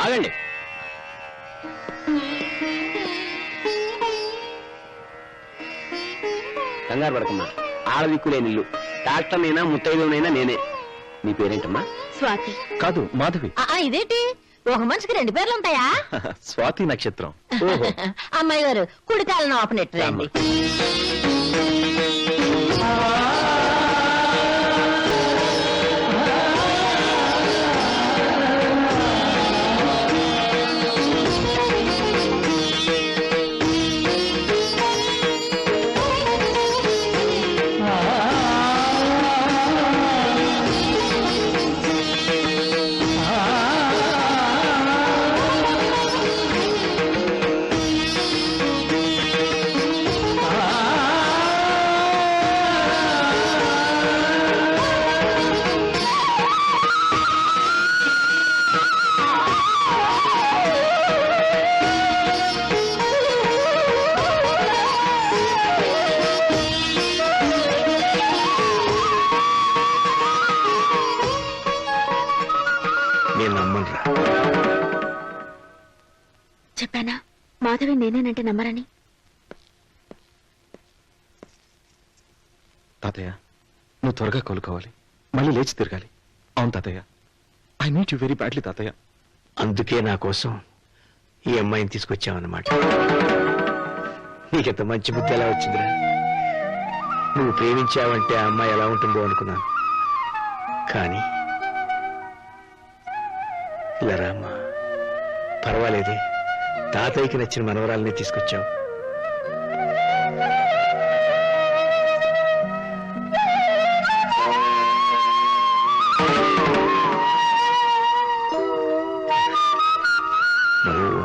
ఆగండి. కంగారు పడకమ్మా. ఆడదిక్కులేని ఇల్లు డాక్టర్నైనా ముత్తైదునైనా నేనే. నీ పేరేంటమ్మా? స్వాతి. కాదు మాధవి. ఆ, ఆ, ఇదేంటి? ఒక మనిషికి రెండు పేర్లు ఉంటాయా స్వాతి నక్షత్రం. ఓహో. అమ్మాయి గారు కుడి కాలను ఆపనెట్టు రండి. నేనేనంటే నమ్మరని? తాతయ్య నువ్వు త్వరగా కోలుకోవాలి. మళ్ళీ లేచి తిరగాలి. అవును తాతయ్య. I need you very badly తాతయ్య. అందుకే నా కోసం ఈ అమ్మాయిని తీసుకొచ్చావన్నమాట. నీకెంత మంచి బుద్ధి ఎలా వచ్చిందిరా? నువ్వు ప్రేమించావంటే ఆ అమ్మాయి ఎలా ఉంటుందో అనుకున్నాను. కానీ ఇలా రామ్మా. పర్వాలేదే. తాతయ్యకి నచ్చిన మనవరాలనే తీసుకొచ్చాం. నువ్వు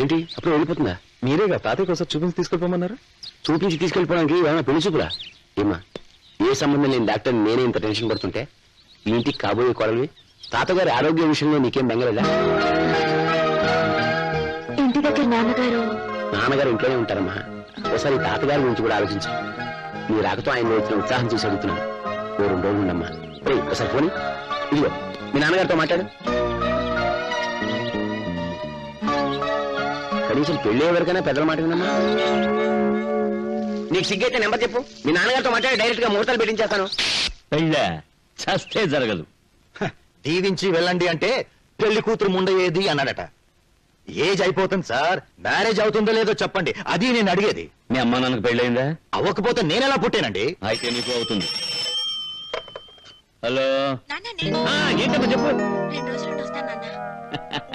ఏంటి? అప్పుడు వెళ్ళిపోతుందా? మీరేగా తాతయ్య కోసం చూపించి తీసుకెళ్ళిపోమన్నారు? చూపించి తీసుకెళ్ళిపోవడానికి ఏమైనా పెళ్ళి ఏమా ఏ సంబంధం లేని డాక్టర్ నేనే ఇంత టెన్షన్ పడుతుంటే? ఈ ఇంటికి కాబోయే కోడలివి? తాతగారి ఆరోగ్య విషయంలో నీకేం బెంగలేదా ఇంటి దగ్గర నాన్నగారు నాన్నగారు ఇంట్లోనే ఉంటారమ్మా. ఒకసారి తాతగారి గురించి కూడా ఆలోచించు. నీ రాకతో ఆయన వచ్చిన ఉత్సాహం చూసి అడుగుతున్నాను. ఓ రెండు రోజులు ఉండమ్మా. ఒకసారి పోనీ ఇదిగో మీ నాన్నగారితో మాట్లాడు. కనీసం పెళ్ళి ఎవరికైనా పెద్దల మాట వినమ్మా. నీకు సిగ్గైతే నెంబర్ చెప్పు. మీ నాన్నగారితో మాట్లాడి డైరెక్ట్గా ముహూర్తాలు పెట్టించేస్తాను. పెళ్ళ? చస్తే జరగదు. దీవించి వెళ్ళండి అంటే పెళ్ళి కూతురు ముండయ్యేది అన్నాడట. ఏజ్ అయిపోతుంది సార్. మ్యారేజ్ అవుతుందో లేదో చెప్పండి. అది నేను అడిగేది. మీ అమ్మ నాన్నకు పెళ్ళయిందా? అవ్వకపోతే నేనెలా పుట్టానండి? అయితే నీకు అవుతుంది. హలో? ఆ, ఏంటమ్మా చెప్పు?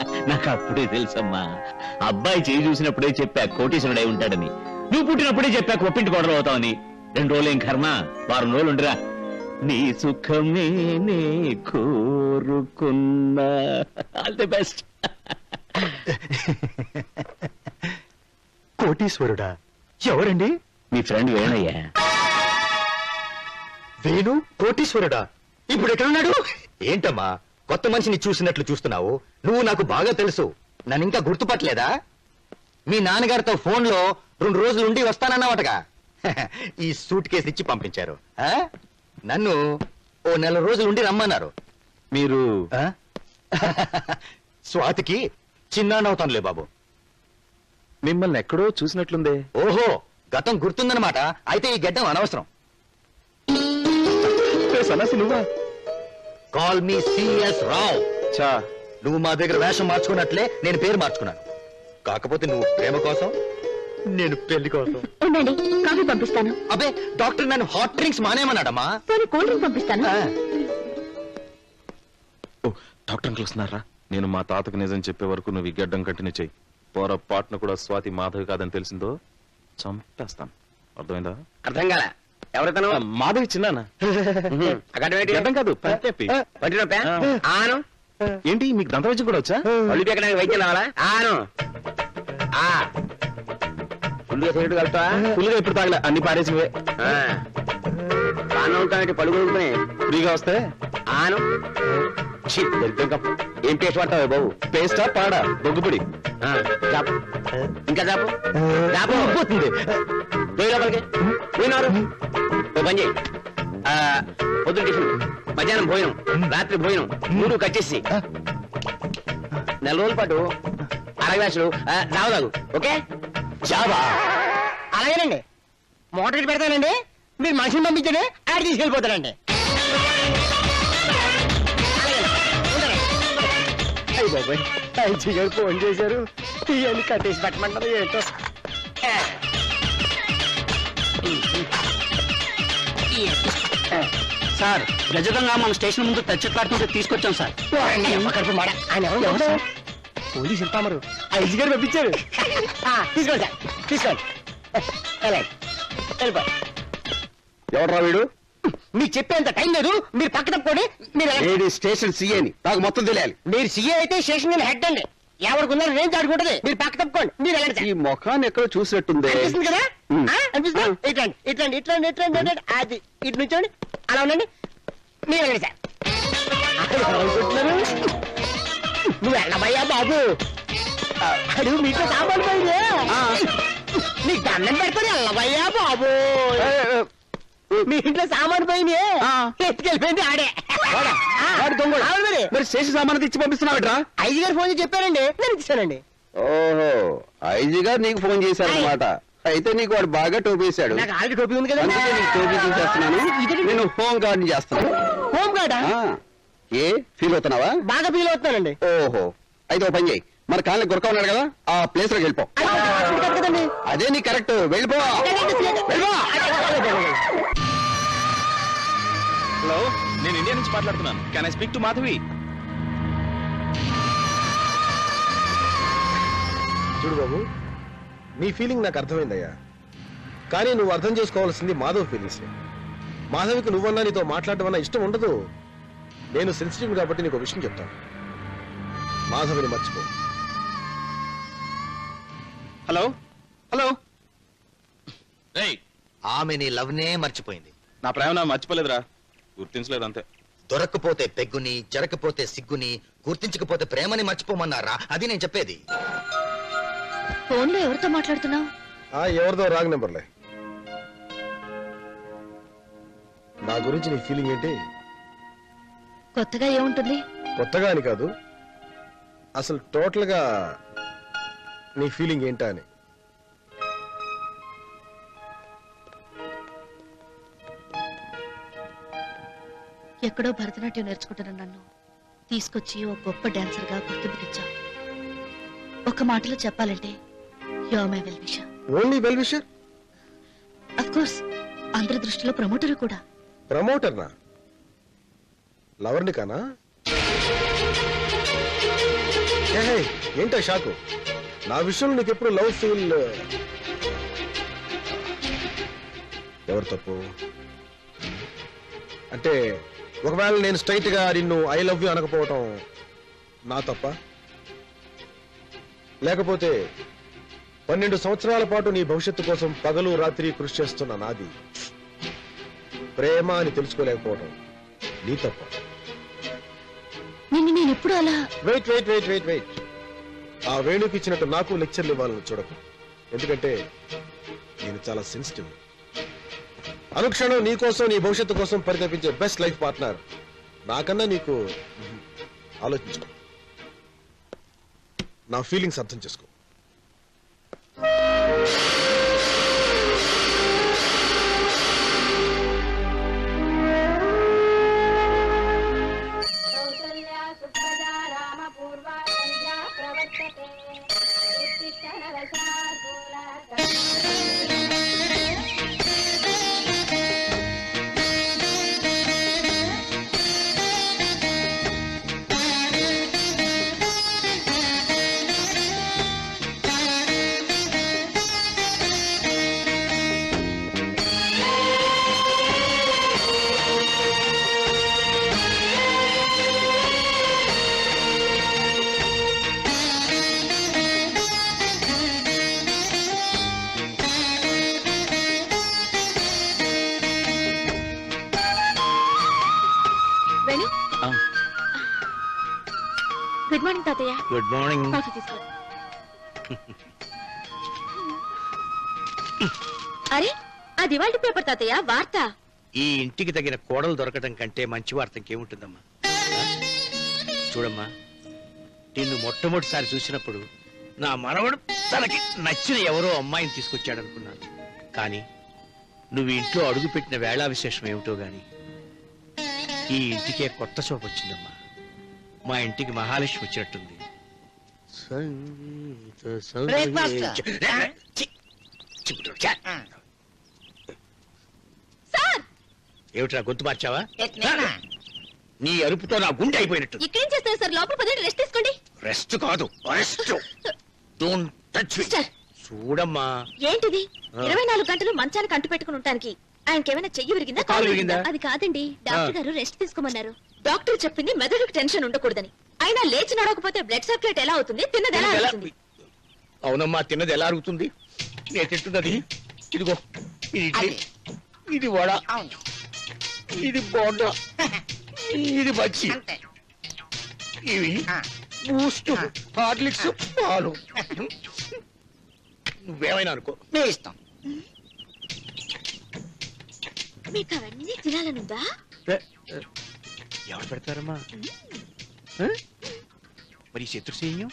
నాకు అప్పుడే తెలుసమ్మా. అబ్బాయి చేయి చూసినప్పుడే చెప్పా కోటీశ్వరుడై ఉంటాడని. నువ్వు పుట్టినప్పుడే చెప్పా ఒప్పింటి కొడలు అవుతావని. రెండు రోజులు ఏం కర్మ? వారం రోజులు ఉండరా. నీ సుఖమే నే కోరుకున్నా. ఆల్ ది బెస్ట్ కోటీశ్వరుడా? ఎవరండి? మీ ఫ్రెండ్ వేణయ్యా. వేణు కోటీశ్వరుడా? ఇప్పుడు ఎక్కడున్నాడు? ఏంటమ్మా? కొత్త మనిషిని చూసినట్లు చూస్తున్నావు. నువ్వు నాకు బాగా తెలుసు. నన్ను ఇంకా గుర్తుపట్టలేదా? మీ నాన్నగారితో ఫోన్లో రెండు రోజులు ఉండి వస్తానన్నావటగా. ఈ సూట్ కేసు ఇచ్చి పంపించారు. ఆ? నన్ను ఓ నెల రోజులు ఉండి రమ్మన్నారు. మీరు? స్వాతికి చిన్నానవుతానులే బాబు. మిమ్మల్ని ఎక్కడో చూసినట్లుందే. ఓహో గతం గుర్తుందన్నమాట. అయితే ఈ గడ్డం అనవసరం. నువ్వా? కాల్ మీ సిఎస్ రావ్ చా నువ్వు మా దగ్గర వేషం మార్చుకున్నట్లే నేను పేరు మార్చుకున్నాను. కాకపోతే నువ్వు ప్రేమ కోసం నేను పెళ్ళి కోసం. ఉండండి కాఫీ పంపిస్తాను. అబ్బే డాక్టర్ నన్ను హాట్ డ్రింక్స్ మానేమన్నాడమ్మా పోనీ కూల్ డ్రింక్ పంపిస్తాను. ఓ డాక్టర్ అంకుల్ వస్తున్నారా? నేను మా తాతకు నిజం చెప్పే వరకు నువ్వు ఈ గడ్డం కంటిన్యూ చెయ్యి పొరపాటున కూడా స్వాతి మాధవి కాదని తెలిసిందో చంపేస్తాను. అర్థమైందా? అర్థం కాల. ఎవరితను? మాధవి చిన్నానా? కాదు. ఆను? ఏంటి మీకు దంత వైద్యం కూడా వచ్చా? పీకడానికి వైద్యం రావాలా ఆను? ఆ. ఫుల్గా సిగరెట్ కలుపుతా ఫుల్గా ఇప్పుడు తాగలే అన్ని పారేసివే పళ్ళు కొడుకునే ఫ్రీగా వస్తే? ఆను? ఛీ, దరిద్రం కప్పు. ఏం పేస్ట్ పడతావు బాబు? పేస్టా పాడా? బొగ్గుపొడి? ఇంకా చాపు చాపు పోతుంది ఏ, పోయి లోపలికి పోయినారు ఓ పని చేయి పొద్దున టిఫిన్ మధ్యాహ్నం భోజనం రాత్రి భోజనం మూడు కట్టేసి నెల రోజుల పాటు అరగ్లాసులు రావదాగు ఓకే? జాబా. అలాగేనండి. మోటార్ పెడతానండి. మీరు మనిషిని పంపించండి ఆడ తీసుకెళ్ళిపోతానండి. అయ్యి బాబాయ్. ఫోన్ చేశారు. ఇవన్నీ కట్టేసి పెట్టమంటారు ఏంటో? సార్ గజగంగా మన స్టేషన్ ముందు తెచ్చట్లాడుతుంటే తీసుకొచ్చాం సార్. కడుపు మాడ. ఆయన ఎవరు? ఎవరు సార్? పోలీసు ఇన్ఫార్మరు ఐజీ గారు పంపించారు ఆ, తీసుకోండి సార్. తీసుకోండి. వెళ్ళండి. వెళ్ళిపో. ఎవడరా వీడు? మీకు చెప్పేంత టైం లేదు. మీరు పక్క తప్పుకోండి మీరు స్టేషన్ సీఏని? నాకు మొత్తం తెలియాలి. మీరు సీఏ అయితే స్టేషన్ హెడ్ అండి. ఎవరికి ఉన్నారు నేను చాడుకుంటది మీరు పక్క తప్పుకోండి. మీరు వెళ్ళండి. ఈ ముఖాన్ని ఎక్కడో చూసినట్టుంది. అనిపిస్తుంది కదా. ఆ? అనిపిస్తుందా. ఇట్లండి ఇట్లండి ఇట్లండి ఇట్లండి ఇట్లండి అది ఇటు నుంచోండి. అలా ఉండండి. మీరు వెళ్ళండి సార్. అనుకుంటున్నారు నువ్వు వెళ్ళబయ్యా బాబు? అడుగు మీకు సామాన్ పోయింది. నీకు దండం పెడతాను వెళ్ళబయ్యా బాబు. మీ ఇంట్లో సామాన్ పోయింది ఆ. ఎత్తుకెళ్ళిపోయింది ఆడే. అవును మరి. మరి సామాన్ ఇచ్చి పంపిస్తున్నావుట్రా? ఐదు గారు ఫోన్ చేసి చెప్పారండి. నేను ఇచ్చానండి. ఓహో ఐజీ గారు నీకు ఫోన్ చేశారనమాట అయితే నీకు వాడు బాగా టోపేశాడు. నాకు ఆల్రెడీ టోపీ ఉంది కదండి. అందుకే నీకు టోపీ తీసేస్తున్నాను. ఇదేంటి? నేను హోమ్ గార్డ్ చేస్తాను హోమ్ గార్డా? ఆ, ఏ? ఫీల్ అవుతున్నావా? బాగా ఫీల్ అవుతున్నానండి. ఓహో. అయితే ఓ పని చేయి. మన కాలనీ గురక ఉన్నాడు కదా ఆ ప్లేస్లోకి వెళ్ళిపో. అది కాదు కదండి. అదే నీ కరెక్ట్. వెళ్ళిపో. వెళ్ళిపో. హలో నేను ఇండియా నుంచి మాట్లాడుతున్నాను. Can I speak to Madhavi? చూడు బాబు నీ ఫీలింగ్ నాకు అర్థమైందయ్యా. కానీ నువ్వు అర్థం చేసుకోవాల్సింది మాధవ్ ఫీలింగ్స్ మాధవికి నువ్వన్నా నీతో మాట్లాడడం అన్న ఇష్టం ఉండదు. నేను సెన్సిటివ్ కాబట్టి నీకు ఒక విషయం చెప్తాను మాధవిని మర్చిపో. హలో హలో ఆమె నీ లవ్ నే మర్చిపోయింది. నా ప్రేమ నా మర్చిపోలేదురా. గుర్తించలేదు అంతే దొరక్కపోతే పెగ్గుని జరకపోతే సిగ్గుని గుర్తించకపోతే ప్రేమని మర్చిపోమన్నారా? అది నేను చెప్పేది. ఫోన్లో ఎవరితో మాట్లాడుతున్నావు? ఆ ఎవరిదో రాంగ్ నెంబర్లే. నా గురించి నీ ఫీలింగ్ ఏంటి? కొత్తగా ఏముంటుంది? కొత్తగా అని కాదు. అసలు టోటల్గా నీ ఫీలింగ్ ఏంటా అని. ఎక్కడో భరతనాట్యం నేర్చుకుంటున్న నన్ను తీసుకొచ్చి ఓ గొప్ప డాన్సర్గా గుర్తింపు తెచ్చావు ఒక మాటలో చెప్పాలంటే yo my well wisher only well wisher of course అందరి దృష్టిలో ప్రమోటర్ కూడా. ప్రమోటర్నా? లవర్ని కానా? ఏంటా షాకు? నా విషయంలో నీకు ఎప్పుడు లవ్ ఫీల్ ఎవరు తప్పు? అంటే ఒకవేళ నేను స్ట్రైట్గా నిన్ను ఐ లవ్ యూ అనకపోవటం నా తప్ప? లేకపోతే పన్నెండు సంవత్సరాల పాటు నీ భవిష్యత్తు కోసం పగలు రాత్రి కృషి చేస్తున్న నాది. ప్రేమ అని తెలుసుకోలేకపోవడం నీ తప్ప. నిన్ను నేను ఎప్పుడు అలా wait wait wait wait wait ఆ వేణుకి ఇచ్చినట్టు నాకు లెక్చర్లు ఇవ్వాలని చూడకు. ఎందుకంటే నేను చాలా సెన్సిటివ్ అనుక్షణం నీ కోసం నీ భవిష్యత్తు కోసం పరితపించే బెస్ట్ లైఫ్ పార్ట్నర్ నాకన్నా నీకు ఆలోచించుకో. నా ఫీలింగ్స్ అర్థం చేసుకో. గుడ్ మార్నింగ్ తాతయ్య గుడ్ మార్నింగ్ కాఫీ తీసుకో అరే అది ఇవాళ పేపర్ తాతయ్య వార్త. ఈ ఇంటికి తగిన కోడలు దొరకడం కంటే మంచి వార్త ఇంకేముంటుందమ్మా? చూడమ్మా నిన్ను మొట్టమొదటిసారి చూసినప్పుడు నా మనవడు తనకి నచ్చిన ఎవరో అమ్మాయిని తీసుకొచ్చాడు అనుకున్నాను కానీ నువ్వు ఇంట్లో అడుగుపెట్టిన వేళా విశేషం ఏమిటో గాని ఈ ఇంటికే కొత్త శోభ వచ్చిందమ్మా. మా ఇంటికి మహాలక్ష్మి వచ్చినట్టుంది. Breakfast. సార్! ఏమిట్రా గొంతు మార్చావా? ఎట్నేనా? నీ అరుపుతో నా గుండె అయిపోయినట్టు. ఇక్కడేం చేస్తారు సార్? లోపల పదండి రెస్ట్ తీసుకోండి. రెస్ట్ కాదు arrest don't touch me sir. చూడమ్మా. ఏంటిది? ఆ. ఇరవై నాలుగు గంటలు మంచానికి అంటు పెట్టుకుని ఉంటానికి ఆయనకేమైనా చెయ్యి విరిగిందా కాలు విరిగిందా? అది కాదండి. డాక్టర్ ఆ. గారు రెస్ట్ తీసుకోమన్నారు. డాక్టర్ చెప్పింది మెదడుకు టెన్షన్ ఉండకూడదని. అయినా లేచి నడవకపోతే బ్లడ్ సర్క్యులేట్ ఎలా అవుతుంది? తిన్నది ఎలా అవుతుంది అవునమ్మా తిన్నది ఎలా అరుగుతుంది? నేను తింటున్నది. ఇదిగో ఇది ఇడ్లీ ఇది వడ ఇది బోండా ఇది బజ్జి. ఇవి. బూస్ట్ హార్లిక్స్ పాలు. నువ్వేమైనా అనుకో. మీ ఇష్టం మీకు అవన్నీ తినాలనుందా ఎవరు పెడతారమ్మా మరి శత్రుసేన్యం